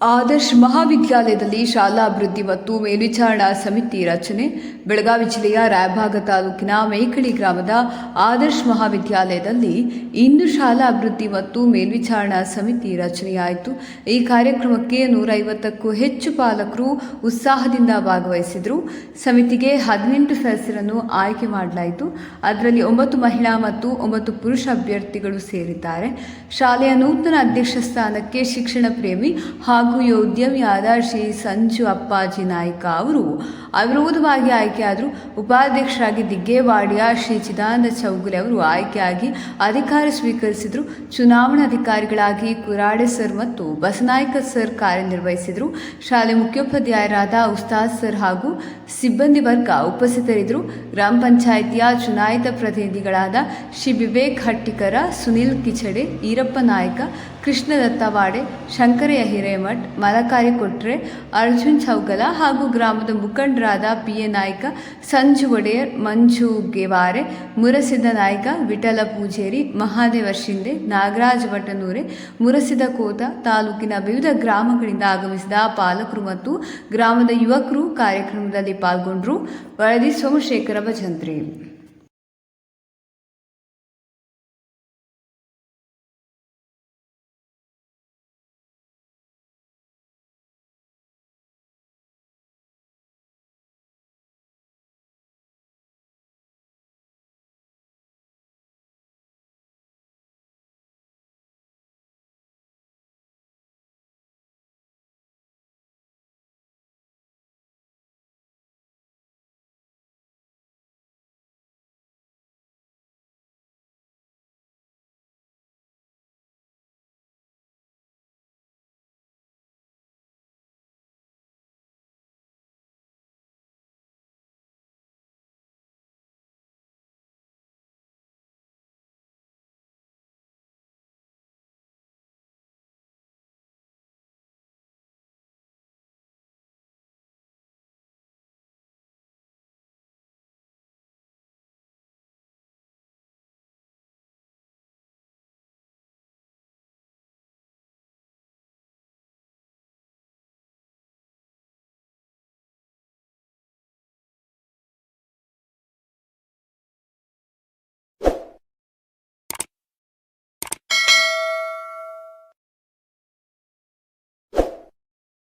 ಆದರ್ಶ್ ಮಹಾವಿದ್ಯಾಲಯದಲ್ಲಿ ಶಾಲಾ ಅಭಿವೃದ್ಧಿ ಮತ್ತು ಮೇಲ್ವಿಚಾರಣಾ ಸಮಿತಿ ರಚನೆ, ಬೆಳಗಾವಿ ಜಿಲ್ಲೆಯ ರಾಯಭಾಗ ತಾಲೂಕಿನ ಮೇಕಳಿ ಗ್ರಾಮದ ಆದರ್ಶ್ ಮಹಾವಿದ್ಯಾಲಯದಲ್ಲಿ ಇಂದು ಶಾಲಾ ಅಭಿವೃದ್ಧಿ ಮತ್ತು ಮೇಲ್ವಿಚಾರಣಾ ಸಮಿತಿ ರಚನೆಯಾಯಿತು. ಈ ಕಾರ್ಯಕ್ರಮಕ್ಕೆ ನೂರೈವತ್ತಕ್ಕೂ ಹೆಚ್ಚು ಪಾಲಕರು ಉತ್ಸಾಹದಿಂದ ಭಾಗವಹಿಸಿದರು. ಸಮಿತಿಗೆ ಹದಿನೆಂಟು ಸದಸ್ಯರನ್ನು ಆಯ್ಕೆ ಮಾಡಲಾಯಿತು. ಅದರಲ್ಲಿ ಒಂಬತ್ತು ಮಹಿಳಾ ಮತ್ತು ಒಂಬತ್ತು ಪುರುಷ ಅಭ್ಯರ್ಥಿಗಳು ಸೇರಿದ್ದಾರೆ. ಶಾಲೆಯ ನೂತನ ಅಧ್ಯಕ್ಷ ಸ್ಥಾನಕ್ಕೆ ಶಿಕ್ಷಣ ಪ್ರೇಮಿ ಹಾಗೂ ಉದ್ಯಮಿಯಾದ ಶ್ರೀ ಸಂಜು ಅಪ್ಪಾಜಿ ನಾಯ್ಕ ಅವರು. ಅವಿರೋಧವಾಗಿ ಆಯ್ಕೆಯಾದರು ಉಪಾಧ್ಯಕ್ಷರಾಗಿ ದಿಗ್ಗೇವಾಡಿಯ ಶ್ರೀ ಚಿದಾನಂದ ಚೌಗುಲೆ ಅವರು ಆಯ್ಕೆಯಾಗಿ ಅಧಿಕಾರ ಸ್ವೀಕರಿಸಿದರು. ಚುನಾವಣಾಧಿಕಾರಿಗಳಾಗಿ ಕುರಾಡೆ ಸರ್ ಮತ್ತು ಬಸನಾಯ್ಕ ಸರ್ ಕಾರ್ಯನಿರ್ವಹಿಸಿದರು. ಶಾಲೆ ಮುಖ್ಯೋಪಾಧ್ಯಾಯರಾದ ಉಸ್ತಾದ್ ಸರ್ ಹಾಗೂ ಸಿಬ್ಬಂದಿ ವರ್ಗ ಉಪಸ್ಥಿತರಿದ್ದರು. ಗ್ರಾಮ ಪಂಚಾಯಿತಿಯ ಚುನಾಯಿತ ಪ್ರತಿನಿಧಿಗಳಾದ ಶ್ರೀ ವಿವೇಕ್ ಹಟ್ಟಿಕರ, ಸುನಿಲ್ ಕಿಚಡೆ, ಈರಪ್ಪ ನಾಯ್ಕ ಕೃಷ್ಣದತ್ತ ವಾಡೆ ಶಂಕರಯ್ಯ ಹಿರೇಮಠ್ ಮಲಕಾರಿ ಕೊಟ್ರೆ ಅರ್ಜುನ್ ಚೌಗಲ ಹಾಗೂ ಗ್ರಾಮದ ಮುಖಂಡರಾದ ಪಿ ಎ ನಾಯ್ಕ, ಸಂಜು ಒಡೆಯರ್, ಮಂಜು ಗೆವಾರೆ ಮುರಸಿದ ನಾಯ್ಕ, ವಿಠಲ ಪೂಜೇರಿ, ಮಹಾದೇವ ಶಿಂದೆ, ನಾಗರಾಜ್ ವಟನೂರೆ ಮುರಸಿದ ಕೋತ ತಾಲೂಕಿನ ವಿವಿಧ ಗ್ರಾಮಗಳಿಂದ ಆಗಮಿಸಿದ ಪಾಲಕರು ಮತ್ತು ಗ್ರಾಮದ ಯುವಕರು ಕಾರ್ಯಕ್ರಮದಲ್ಲಿ ಪಾಲ್ಗೊಂಡರು. ವರದಿ ಸೋಮಶೇಖರ ಭಜಂತ್ರಿ